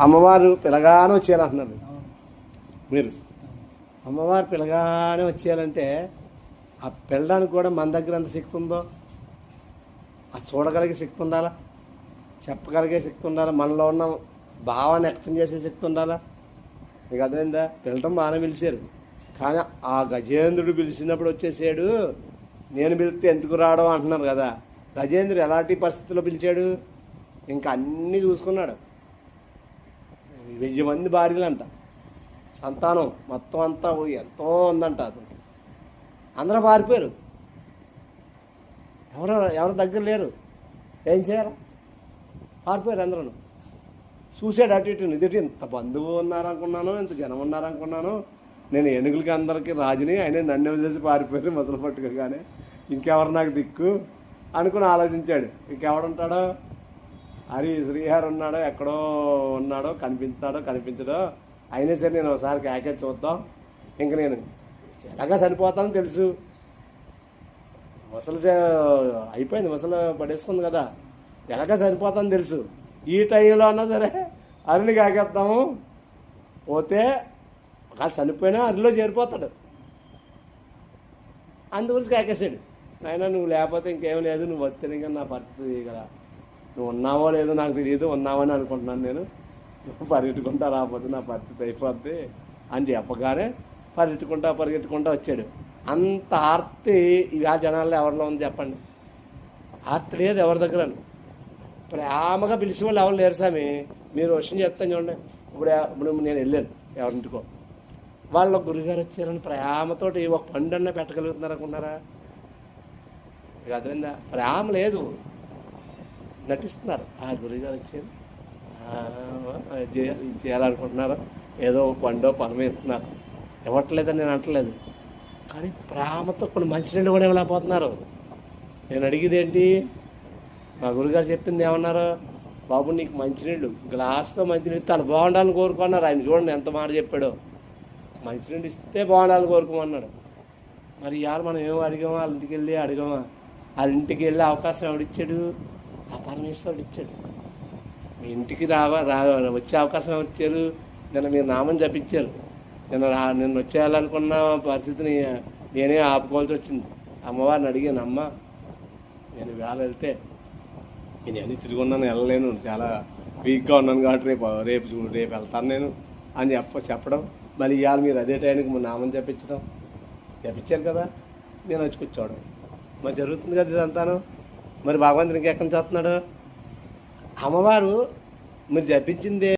అమ్మవారు పిలగానే వచ్చేయాలంటున్నారు. మీరు. అమ్మవారు పిలగానే వచ్చేయాలంటే ఆ పిల్లడానికి కూడా మన దగ్గర ఎంత శక్తి ఉందో ఆ చూడగలిగే శక్తి ఉండాలా? చెప్పగలిగే శక్తి ఉండాలా? మనలో ఉన్న భావాన్ని వ్యక్తం చేసే శక్తి ఉండాలా? నీకు అర్థమైందా? పిలటం బాగానే పిలిచారు. కానీ ఆ గజేంద్రుడు పిలిచినప్పుడు వచ్చేసాడు. నేను పిలిస్తే ఎందుకు రావడం అంటున్నారు కదా. గజేంద్రుడు ఎలాంటి పరిస్థితుల్లో పిలిచాడు? ఇంకా అన్నీ చూసుకున్నాడు. వెయ్యి మంది భార్యలు అంట సంతానం మొత్తం అంతా ఎంతో ఉందంట అది. అందరూ పారిపోయారు. ఎవరు ఎవరి దగ్గర లేరు. ఏం చేయరు పారిపోయారు అందరూ. చూసాడు అటు ఇటు ఎదుటి ఇంత బంధువు ఉన్నారనుకున్నాను ఇంత జనం ఉన్నారనుకున్నాను. నేను ఏనుగులకి అందరికీ రాజుని ఆయన నన్ను వదిలేసి పారిపోయారు మొసలు పట్టుకోగానే. ఇంకెవరు నాకు దిక్కు? అనుకుని ఆలోచించాడు. ఇంకెవడుంటాడో హరి శ్రీహరి ఉన్నాడో ఎక్కడో ఉన్నాడో కనిపిస్తాడో కనిపించడో అయినా సరే నేను ఒకసారి కేకే చూద్దాం. ఇంక నేను ఎలాగా చనిపోతానో తెలుసు. ముసలి అయిపోయింది ముసలు పడేసుకుంది కదా. ఎలాగా చనిపోతానని తెలుసు. ఈ టైంలో అన్నా సరే అరుణి కాకేస్తాము పోతే ఒకవేళ చనిపోయినా అరిలో చేరిపోతాడు. అందుగురించి కాకేసాడు నాయన నువ్వు లేకపోతే ఇంకేం లేదు నువ్వు వచ్చిన నా పరిస్థితి కదా. నువ్వు ఉన్నావో లేదో నాకు తెలియదు ఉన్నావని అనుకుంటున్నాను నేను. నువ్వు పరిగెట్టుకుంటా రాకపోతే నా పరిస్థితి అయిపోద్ది అని చెప్పగానే పరిగెట్టుకుంటా పరిగెట్టుకుంటా వచ్చాడు. అంత ఆర్తి ఇవి ఆ జనాల్లో ఎవరిలో ఉంది చెప్పండి? ఆర్తి లేదు ఎవరి దగ్గర? ప్రేమగా పిలిచిన వాళ్ళు ఎవరు లేరు స్వామి. మీరు విషయం చెప్తాను చూడండి. ఇప్పుడు ఇప్పుడు నేను వెళ్ళాను ఎవరింటికో. వాళ్ళ గురుగారు వచ్చారని ప్రేమతోటి ఒక పండు అన్న పెట్టగలుగుతున్నారు అనుకున్నారా ఇక అర్థమైందా? ప్రేమ లేదు. నటిస్తున్నారు. ఆ గురుగారు వచ్చారు. చేయాలి ఇది చేయాలనుకుంటున్నారు. ఏదో పండో పనమే ఇస్తున్నారు. ఇవ్వట్లేదని నేను అంటలేదు కానీ ప్రేమతో కొన్ని మంచినీళ్ళు కూడా ఇవ్వలేకపోతున్నారు. నేను అడిగేది ఏంటి? మా గురుగారు చెప్పింది ఏమన్నారు? బాబు నీకు మంచినీళ్ళు గ్లాస్తో మంచినీళ్ళు తను బాగుండాలని కోరుకున్నారు. ఆయన చూడండి ఎంత మాట చెప్పాడో. మంచినీళ్ళు ఇస్తే బాగుండాలని కోరుకోమన్నాడు. మరి ఇవాళ మనం ఏమో అడిగామా? వాళ్ళ ఇంటికి వెళ్ళి అడిగామా? వాళ్ళ ఇంటికి వెళ్ళే అవకాశం ఎవడిచ్చాడు? ఆ పరమేశ్వరుడు ఇచ్చాడు. మీ ఇంటికి రావా రా వచ్చే అవకాశం వచ్చారు ఇచ్చారు. నిన్న మీరు నామం జపించారు. నిన్న రా నిన్న వచ్చేయాలనుకున్న పరిస్థితిని నేనే ఆపుకోవాల్సి వచ్చింది. అమ్మవారిని అడిగాను అమ్మ నేను వేళ వెళ్తే నేను అన్నీ తిరిగి ఉన్నాను వెళ్ళలేను. చాలా వీక్గా ఉన్నాను కాబట్టి రేపు రేపు చూడు రేపు వెళ్తాను నేను అని చెప్ప చెప్పడం. మళ్ళీ ఇవాళ మీరు అదే టైంకి మా నామం చెప్పించడం చెప్పించారు కదా? నేను వచ్చి కూర్చోవడం. మరి జరుగుతుంది కదా ఇదంతాను? మరి భగవంతునికి ఎక్కడి చేస్తున్నాడు? అమ్మవారు మీరు జపించింది